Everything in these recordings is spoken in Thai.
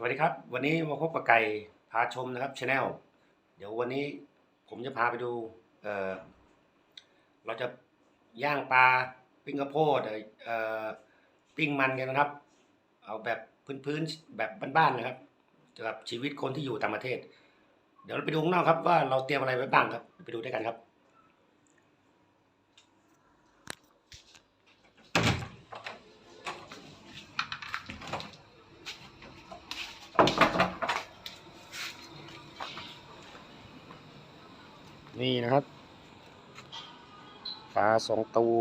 สวัสดีครับ วันนี้มาพบกับไก่พาชมนะครับชาแนลเดี๋ยววันนี้ผมจะพาไปดูเออเราจะย่างปลาปิ้งข้าวโพดเออปิ้งมันกันนะครับ เอาแบบพื้นๆแบบบ้านๆนะครับสำหรับชีวิตคนที่อยู่ต่างประเทศ เดี๋ยวเราไปดูข้างนอกครับว่าเราเตรียมอะไรไว้บ้างครับ ไปดูด้วยกันครับ นี่นะครับ ปลาสองตัว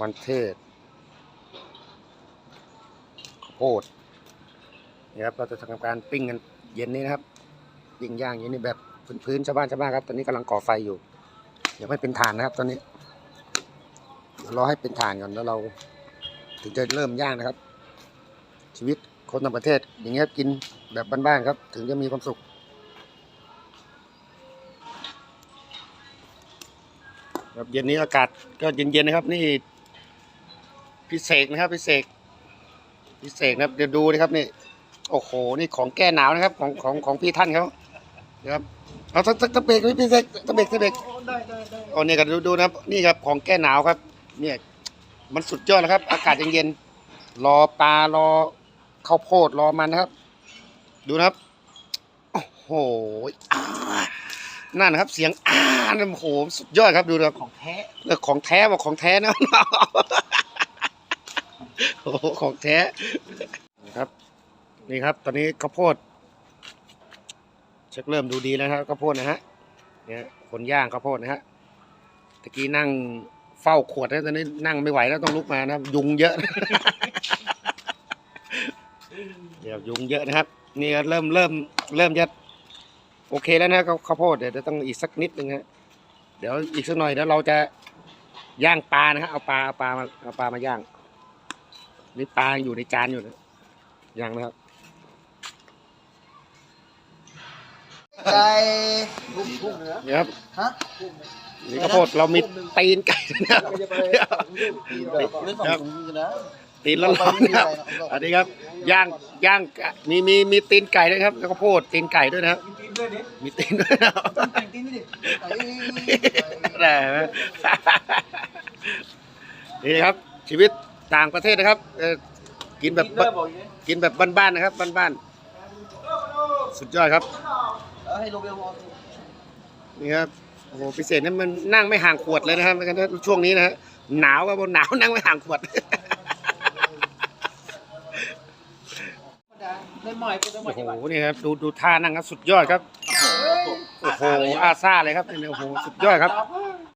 มันเทศข้าวโพดนี่ครับเราจะทำการปิ้งกันเย็นนี้นะครับปิ้งย่างเย็นนี้แบบพื้นๆชาวบ้านชาวบ้านครับ ตอนนี้กำลังก่อไฟอยู่ยังไม่เป็นฐานนะครับ ตอนนี้เรอให้เป็นฐานก่อนแล้วเรา ถึงจะเริ่มย่างนะครับ ชีวิตคนต่างประเทศอย่างเงี้ยกินแบบบ้านๆครับ ถึงจะมีความสุข ครับเย็นนี้อากาศก็เย็นๆนะครับ นี่พิเศษนะครับพิเศษพิเศษนะครับเดี๋ยวดูนะครับนี่ โอ้โหนี่ของแก้หนาวนะครับ ของของของพี่ท่านเขานะครับเอาตะตะตะเบรกพี่เศษตะเบรกตะเบรกได้ได้ได้โอ้เนี่ยก็ดูดูนะครับ นี่ครับของแก้หนาวครับ เนี่ย มันสุดยอดนะครับ อากาศเย็นๆรอปลารอข้าวโพดรอมันนะครับ ดูนะครับโอ้โหอ่านั่นนะครับ เสียงอ่า นโอ้โหสุดยอดครับดูนะครับของแท้เรื่องของแท้บอกของแท้นะโอ้โหของแท้นะครับ นี่ครับ ตอนนี้ข้าวโพดเช็คเริ่มดูดีแล้วนะครับข้าวโพดนะฮะเนี่ยคนย่างข้าวโพดนะฮะตะกี้นั่งเฝ้าขวดนะตอนนี้นั่งไม่ไหวแล้วต้องลุกมานะครับยุงเยอะเดี๋ยวยุงเยอะนะครับ นี่ก็เริ่มเริ่มเริ่มจะโอเคแล้วนะข้าวข้าวโพดเดี๋ยวจะต้องอีกสักนิดนึงฮะ เดี๋ยวอีกสักหน่อยเดี๋ยวเราจะย่างปลานะฮะเอาปลาเอาปลามาเอาปลามาย่าง นี่ปลายังอยู่ในจานอยู่นะย่างนะครับไก่ทุ่มทุ่มเหนือนี่ครับฮะนี่ข้าวโพดเรามีตีนไก่ด้วยนะครับ ไม่จะไปไม่สองถุงกันนะ ตีนร้อนๆนะครับอันนี้ครับย่างย่างมีมีมีตีนไก่ด้วยครับ แล้วข้าวโพดตีนไก่ด้วยนะครับกินด้วยดิมีตีนด้วยนะครับกินตีนดิแต่นี่นะครับ ชีวิตต่างประเทศนะครับเอ่อกินแบบกินด้วยบอกอย่างนี้กินแบบบ้านๆนะครับบ้านๆสุดยอดครับแล้วให้โรเบลบอกนี่ครับโอ้โหพิเศษนั้นมันนั่งไม่ห่างขวดเลยนะครับแล้วก็ช่วงนี้นะฮะหนาวก็บนหนาวนั่งไม่ห่างขวด ได้หมอยก็ได้หมอโอ้ยโหนี่ครับดูดูท่านั่งครับสุดยอดครับโอ้โหอาซ่าเลยครับนี่โอ้โหสุดยอดครับ